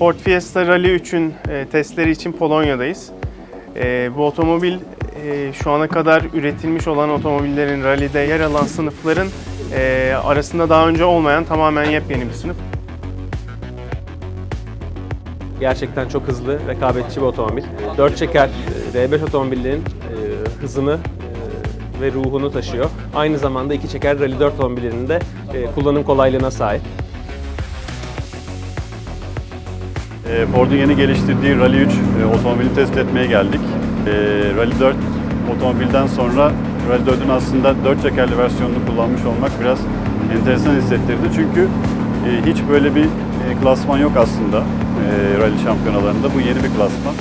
Ford Fiesta Rally 3'ün e, testleri için Polonya'dayız. E, bu otomobil e, şu ana kadar üretilmiş olan otomobillerin rally'de yer alan sınıfların arasında daha önce olmayan tamamen yepyeni bir sınıf. Gerçekten çok hızlı, rekabetçi bir otomobil. 4 çeker e, R5 otomobillerin hızını ve ruhunu taşıyor. Aynı zamanda 2 çeker Rally 4 otomobillerinin de kullanım kolaylığına sahip. Ford'un yeni geliştirdiği Rally 3 e, otomobili test etmeye geldik. E, Rally 4 otomobilden sonra Rally 4'ün aslında 4 çekerli versiyonunu kullanmış olmak biraz enteresan hissettirdi. Çünkü e, hiç böyle bir e, klasman yok aslında Rally şampiyonalarında. Bu yeni bir klasman.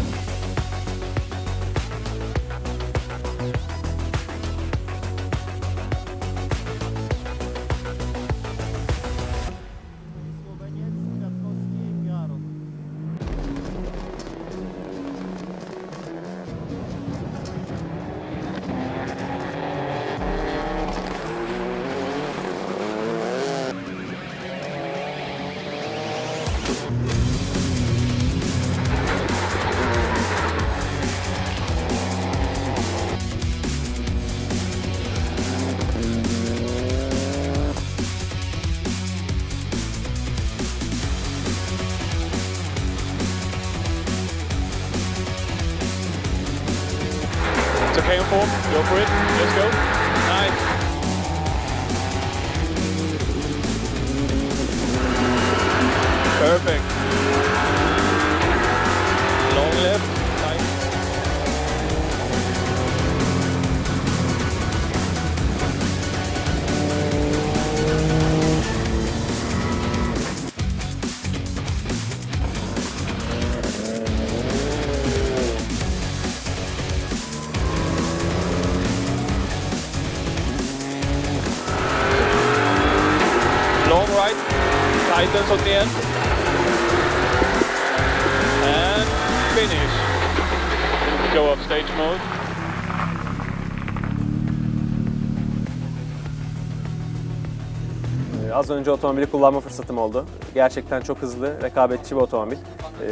On form. Go for it. Let's go. Tightens on the end. And finish. Go off stage mode. E, Az önce otomobili kullanma fırsatım oldu. Gerçekten çok hızlı, rekabetçi bir otomobil. E,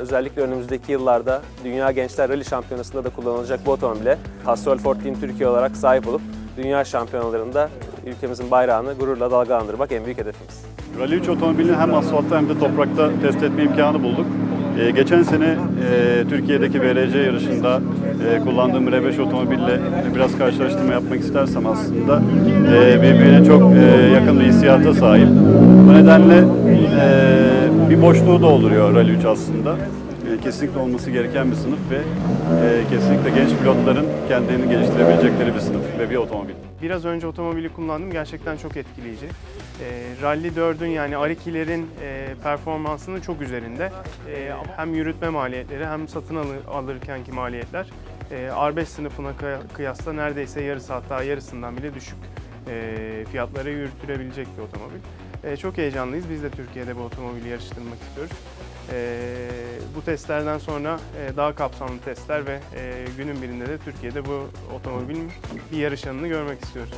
özellikle önümüzdeki yıllarda Dünya Gençler Rally Şampiyonası'nda da kullanılacak bu otomobile Castrol Ford Team Türkiye olarak sahip olup dünya şampiyonalarında ülkemizin bayrağını gururla dalgalandırmak en büyük hedefimiz. Rally 3 otomobilini hem asfaltta hem de toprakta test etme imkanı bulduk. Ee, geçen sene e, Türkiye'deki VRC yarışında e, kullandığım R5 otomobille biraz karşılaştırma yapmak istersem aslında e, birbirine çok e, yakın bir hissiyata sahip. Bu nedenle e, bir boşluğu dolduruyor Rally 3 aslında. E, kesinlikle olması gereken bir sınıf ve e, kesinlikle genç pilotların kendilerini geliştirebilecekleri bir sınıf ve bir otomobil. Biraz önce otomobili kullandım. Gerçekten çok etkileyici. E, Rally 4'ün yani R2'lerin e, performansının çok üzerinde. E, hem yürütme maliyetleri hem satın alı- alırkenki maliyetler e, R5 sınıfına kıya- kıyasla neredeyse yarısı hatta yarısından bile düşük e, fiyatlara yürütülebilecek bir otomobil. E, çok heyecanlıyız. Biz de Türkiye'de bu otomobili yarıştırmak istiyoruz. E, bu testlerden sonra e, daha kapsamlı testler ve e, günün birinde de Türkiye'de bu otomobilin bir yarış anını görmek istiyoruz.